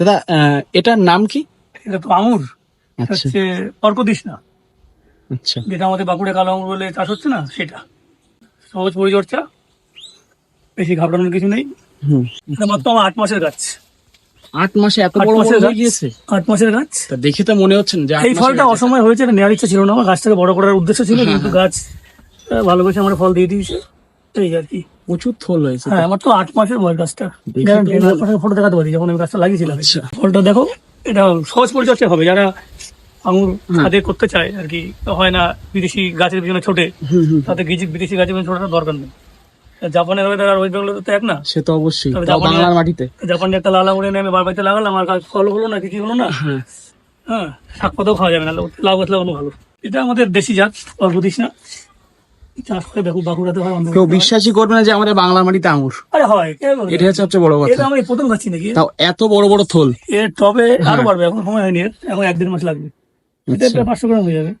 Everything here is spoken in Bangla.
দাদা এটার নাম কি? এটা তো আঙুর। আচ্ছা। হচ্ছে না আচ্ছা। যেটা আমাদের বাঁকুড়া কালো আঙুর বলে চাষ হচ্ছে না সেটা। সহজ পরিচর্যা বেশি ঘাবড়ানোর কিছু নেই। এটা মাত্র আমার আট মাসের গাছ। আট মাসে এত বড় মাসের গাছ। গিয়েছে আট মাসের গাছ। তা দেখে তো মনে হচ্ছে না যে এই ফলটা অসময় হয়েছে এটা নেওয়ার ইচ্ছা ছিল না আমার। গাছটাকে বড় করার উদ্দেশ্য ছিল কিন্তু গাছ ভালোবেসে আমার ফল দিয়ে দিয়েছে। এই আর কি। প্রচুর থল হয়েছে হ্যাঁ আমার তো আট মাসের বয়স গাছটা। ফটো দেখাতে পারি যখন আমি গাছটা লাগিয়েছিলাম। আচ্ছা। ফলটা দেখো এটা সহজ পরিচর্যা হবে। যারা আঙুর ছাদে করতে চায় আর কি হয় না বিদেশি গাছের পিছনে ছোটে তাতে বিদেশি গাছের পিছনে ছোটার দরকার নেই। জাপানের ওয়েদার আর ওয়েস্ট বেঙ্গলের তো এক না। সে তো অবশ্যই। বাংলার মাটিতে। জাপানে একটা লাল আঙুরে আমি বার বাড়িতে লাগালাম আর গাছ ফল হলো না কিছু হলো না। হ্যাঁ। হ্যাঁ শাক পাতাও খাওয়া যাবে না লাউ গাছ লাগানো ভালো। এটা আমাদের দেশি জাত অল্প দিস না। চাষ করে দেখো বাঁকুড়াতে হয় কেউ বিশ্বাসই করবে না যে আমাদের বাংলার মাটিতে আঙুর আরে হয় এটা হচ্ছে সবচেয়ে বড় এটা কথা আমি প্রথম খাচ্ছি নাকি? তাও এত বড় বড় থল। এর টবে আরও হ্যাঁ। বাড়বে এখন সময় হয়নি এর। এখন এক দেড় মাস লাগবে। এটা আচ্ছা। পাঁচশো গ্রাম হয়ে যাবে।